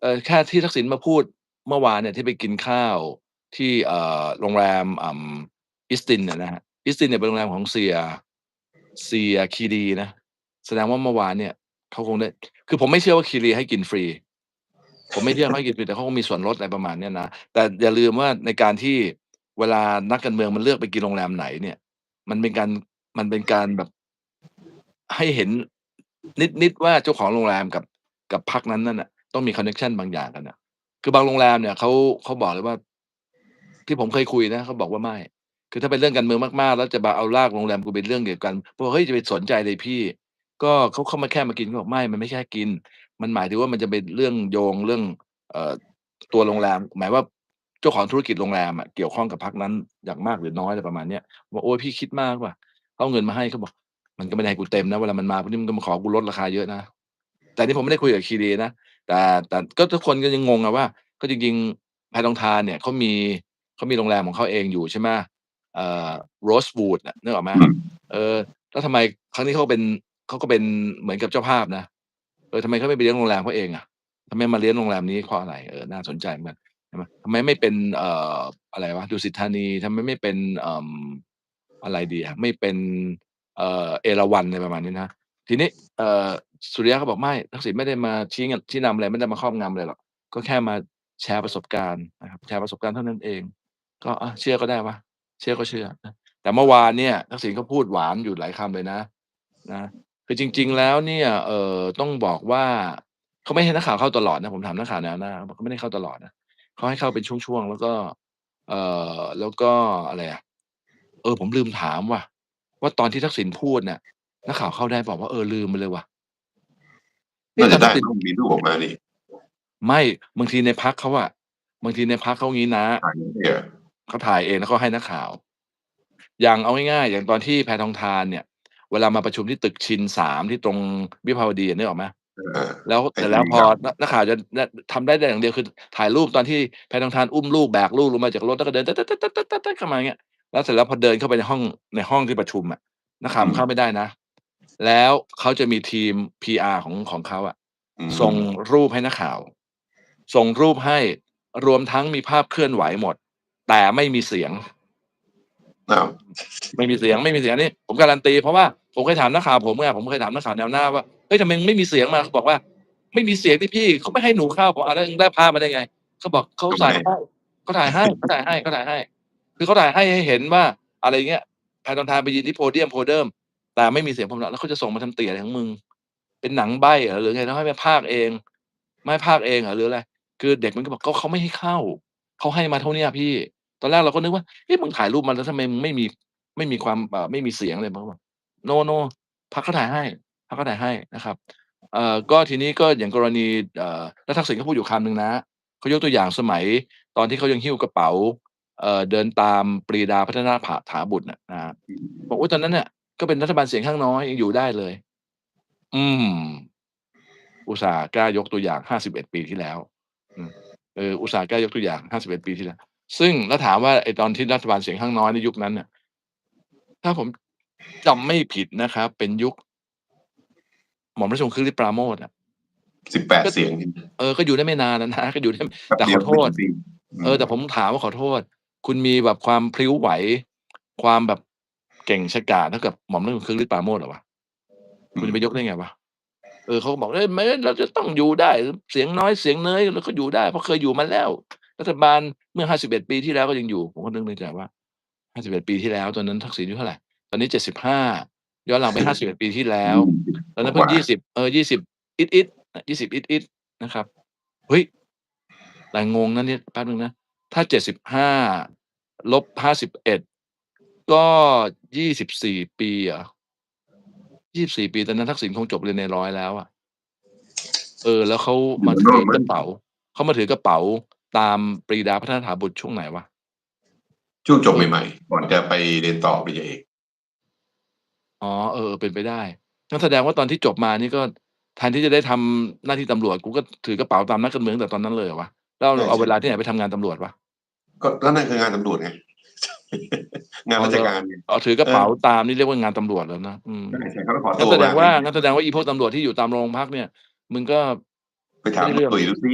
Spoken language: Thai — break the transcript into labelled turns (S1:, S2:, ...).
S1: เอ่อ แค่ที่ทักษิณมาพูดเมื่อวานเนี่ยที่ไปกินข้าวที่ เอ่อ โรงแรมอ่า Westin เนี่ยนะครับ Westin เนี่ยเป็นโรงแรมของเสีย เสียคีรีนะ แสดงว่าเมื่อวานเนี่ยเขาคงได้ คือผมไม่เชื่อว่าคีรีให้กินฟรี ผมไม่เชื่อเขาให้กินฟรีแต่เขาคงมีส่วนลดอะไรประมาณเนี้ยนะ แต่อย่าลืมว่าในการที่เวลานักการเมืองมันเลือกไปกินโรงแรมไหนเนี่ย มันเป็นการมันเป็นการแบบ ให้เห็นนิดๆว่าเจ้าของโรงแรมกับกับพรรคนั้นนั่นน่ะ ต้องมีคอนเน็กชันบางอย่างกันนะคือบางโรงแรมเนี่ยเขาเขาบอกเลยว่า ที่ผมเคยคุยนะเขาบอกว่าไม่ คือถ้าเป็นเรื่องการเมืองมากๆ แล้วจะมาเอารากโรงแรมกูเป็นเรื่องเกี่ยวกันบอก"เฮ้ยจะไปสนใจอะไรพี่ ก็เขาเข้ามาแค่มากิน"เขาบอก"ไม่มันไม่ใช่แค่กิน มันหมายถึงว่ามันจะเป็นเรื่องโยงเรื่อง เอ่อตัวโรงแรม หมายว่าเจ้าของธุรกิจโรงแรมอะเกี่ยวข้องกับพรรคนั้นอย่างมากหรือน้อย"อะไรประมาณเนี้ยบอก"โอ๊ยพี่คิดมากว่ะ"เขาเอาเงินมาให้เขาบอก"มันก็ไม่ได้ให้กูเต็มนะเวลามันมาพวกนี้มันก็มาขอกูลดราคาเยอะนะ" แต่นี่ผมไม่ได้คุยกับคีรีนะแต่แต่ก็ทุกคนก็ยังงงอะว่า ก็จริงๆแพทองธารเนี่ยเขามีเขามีโรงแรมของเขาเองอยู่ใช่ไหมเอ่อ Rosewood น่ะนึกออกไหม
S2: อืม
S1: เออแล้วทำไมครั้งนี้เขาเป็นเขาก็เป็นเหมือนกับเจ้าภาพนะเออทำไมเขาไม่ไปเลี้ยงโรงแรมเขาเองอะทำไมมาเลี้ยงโรงแรมนี้เพราะอะไรเออน่าสนใจเหมือนกันใช่ไหมทำไมไม่เป็นเอ่ออะไรวะดุสิตธานีทำไมไม่เป็นเอ่ออะไรดีอะไม่เป็นเอ่อเอราวัณอะไรประมาณนี้นะทีนี้เอ่อ สุริยะเขาบอก"ไม่ทักษิณไม่ได้มาชี้งำชี้นำอะไรไม่ได้มาครอบงำอะไรหรอกก็แค่มาแชร์ประสบการณ์นะครับแชร์ประสบการณ์เท่านั้นเอง"ก็เชื่อก็ได้วะเชื่อก็เชื่อ แต่เมื่อวานเนี่ยทักษิณเขาพูดหวานอยู่หลายคำเลยนะนะคือจริง ๆ แล้วเนี่ยเอ่อต้องบอกว่าเขาไม่ให้นักข่าวเข้าตลอดนะผมถามนักข่าวแนวหน้าเขาบอกไม่ได้เข้าตลอดนะเขาให้เข้าเป็นช่วงๆแล้วก็ เอ่อแล้วก็อะไรอะเออ ผมลืมถามว่ะว่าตอนที่ทักษิณพูดเนี่ยนักข่าวเข้าได้เปล่าเออลืมไปเลยว่ะ
S2: น่าะจะ
S1: แต่
S2: ได้
S1: ทักษิณ
S2: ต้องมีรูปออกมานี่
S1: ไม่บางทีในพรรคเขาอะบางทีในพรรคเขางี้นะ
S2: ถ่ายไม่ใช่เหรอ?
S1: เขาถ่ายเองแล้วเขาให้นักข่าว อย่างเอาง่ายๆอย่างตอนที่แพทองธารเนี่ย เวลามาประชุมที่ตึกชิน3ที่ตรงวิภาวดีอะนึกออกไหม
S2: เออ
S1: แล้ว
S2: ไอ้
S1: เสร็จ
S2: ที่
S1: แล้ว
S2: มี
S1: พอ
S2: ข่าว
S1: นนักข่าวจะนทำได้แต่อย่างเดียวคือ ถ่ายรูปตอนที่แพทองธารอุ้มลูกแบกลูกลงมาจากรถแล้วก็เดินเข้ามาอย่างเงี้ยแล้วเสร็จแล้วพอเดินเข้าไปในห้องในห้องที่ประชุมอะนักข่าว
S2: อืม
S1: มันเข้าไม่ได้นะ แล้วเขาจะมีทีม PR ของของเขาอะ
S2: อื
S1: ส่ง
S2: ม
S1: รูปให้นักข่าว ส่งรูปให้รวมทั้งมีภาพเคลื่อนไหวหมด แต่ไม่มีเสียง
S2: อ้าว
S1: ไม่มีเสียงไม่มีเสียงอันนี้ผมการันตีเพราะว่าผมเคยถามนักข่าวผมไงผมเคยถามนักข่าวแนวหน้าว่า"เฮ้ยทำไมมึงไม่มีเสียงมา"เขาบอกว่า"ไม่มีเสียงสิพี่เขาไม่ให้หนูเข้า"บอก"อ้าวแล้วเองได้ภาพมาได้ไง"เขาบอก"เขา
S2: ก็
S1: ถ่าย
S2: ไม่
S1: ให้เขาถ่ายให้เขาถ่ายให้เขาถ่ายให้"คือเขาถ่ายให้ให้เห็นว่าอะไรอย่างเงี้ยแพทองธารไปยืนที่โพเดียม Podium แต่ไม่มีเสียงผม"แล้วเขาจะส่งมาทำเตี่ยอะไรของมึง เป็นหนังใบเหรอหรือไงแล้วให้มาพากเอง ไม่ให้พากเองเหรอหรืออะไร?"คือเด็กมันก็บอก"ก็เขาไม่ให้เข้าเขาให้มาเท่านี้พี่"ตอนแรกเราก็นึกว่า"เอ๊ะมึงถ่ายรูปมาแล้วทำไมมึงไม่มีไม่มีความไม่มีเสียงเลย"มันก็บอก "No no พรรคเขาถ่ายให้พรรคเขาถ่ายให้"นะครับเอ่อก็ทีนี้ก็อย่างกรณีเอ่อแล้วทักษิณก็พูดอยู่คำหนึ่งนะเขายกตัวอย่างสมัย ตอนที่เขายังหิ้วกระเป๋าเอ่อเดินตามปรีดาพัฒนาผะถาบุตรนะนะบอก"อุ๊ยตอนนั้นเนี่ย ก็เป็นรัฐบาลเสียงข้างน้อยยังอยู่ได้เลย"อืม อุตส่าห์กล้ายกตัวอย่าง51ปีที่แล้วอืมเอออุตส่าห์กล้ายกตัวอย่าง51ปีที่แล้ว ซึ่งแล้วถามว่าไอ้ตอนที่รัฐบาลเสียงข้างน้อยในยุคนั้นน่ะถ้าผมจำไม่ผิดนะครับ เป็นยุค หม่อมราชวงศ์คึกฤทธิ์ปราโมชอะ
S2: 18
S1: ก็
S2: เสียง
S1: เออ ก็อยู่ได้ไม่นานอะนะ ก็อยู่ได้
S2: แป๊บ
S1: แต่
S2: เดี
S1: ข
S2: ยว
S1: อโท
S2: ไม่
S1: ษ
S2: ถึงปีอื
S1: เออ
S2: ม
S1: แต่ผมถามว่าขอโทษ คุณมีแบบความพริ้วไหว ความแบบ เก่งฉกาจเท่ากับหม่อมราชวงศ์คึกฤทธิ์ปราโมชเหรอวะ
S2: อืม
S1: คุณจะไปยกได้ไงวะเออเขาก็บอก"เฮ้ยแม้เราจะต้องอยู่ได้ เสียงน้อยเสียงเน้อยเราก็อยู่ได้เพราะเคยอยู่มาแล้ว รัฐบาลเมื่อ51ปีที่แล้วก็ยังอยู่"ผมก็นึกในใจว่า51ปีที่แล้วตอนนั้นทักษิณอายุเท่าไรตอนนี้75ย้อนหลังไป51ปีที่แล้
S2: อื
S1: ว
S2: ม
S1: ตอนนั้น
S2: ก
S1: เพิ่
S2: ว่าง
S1: 20เออ20อิดๆอะ20อิดๆนะครับเฮ้ยแต่งงนะเนี่ยแป๊บหนึ่งนะถ้า75ลบ51 ก็24ปีเหรอ?24ปีตอนนั้นทักษิณคงจบเรียนในร้อยแล้วอะเออ แล้วเขา
S2: อยู่
S1: มา
S2: เมือง
S1: ถ
S2: นอืกม
S1: อกั้ระ
S2: ง
S1: เป๋าเขามาถือกระเป๋าตามปรีดาพัฒนาถาบุตรช่วงไหนวะ?
S2: ช่วงจบ
S1: เออ
S2: ใหม่ๆก่อนจะไปเรียนต่อปริญญาเอก
S1: อ๋อเออๆเป็นไปได้งั้นแสดงว่าตอนที่จบมานี่ก็แทนที่จะได้ทำหน้าที่ตำรวจกูก็ถือกระเป๋าตามนักการเมืองตั้งแต่ตอนนั้นเลยเหรอวะ?แล้ว
S2: ใเอาช
S1: เวลา
S2: ๆ
S1: ที่ไหนไปทำงานตำรวจวะ?
S2: ก็ก็นั่นคืองานตำรวจไงงาน
S1: อ๋อ
S2: รา
S1: เห
S2: ช
S1: รอ?
S2: การไง
S1: อ๋อถือกระ
S2: เอ
S1: เป๋า
S2: อ
S1: ตามนี่เรียกว่างานตำรวจเหรอนะอืม
S2: ใช่ๆเขาก็ขอ
S1: งั
S2: ต้
S1: นั
S2: ว
S1: แสด
S2: มาง
S1: ว่า
S2: สิ
S1: งั้นแสดงว่าอีพวกตำรวจที่อยู่ตามโรงพักเนี่ย มึงก็
S2: ไป
S1: ไถา
S2: ม
S1: ม่ได้เรื่อง
S2: ตุ๋ยดูซิ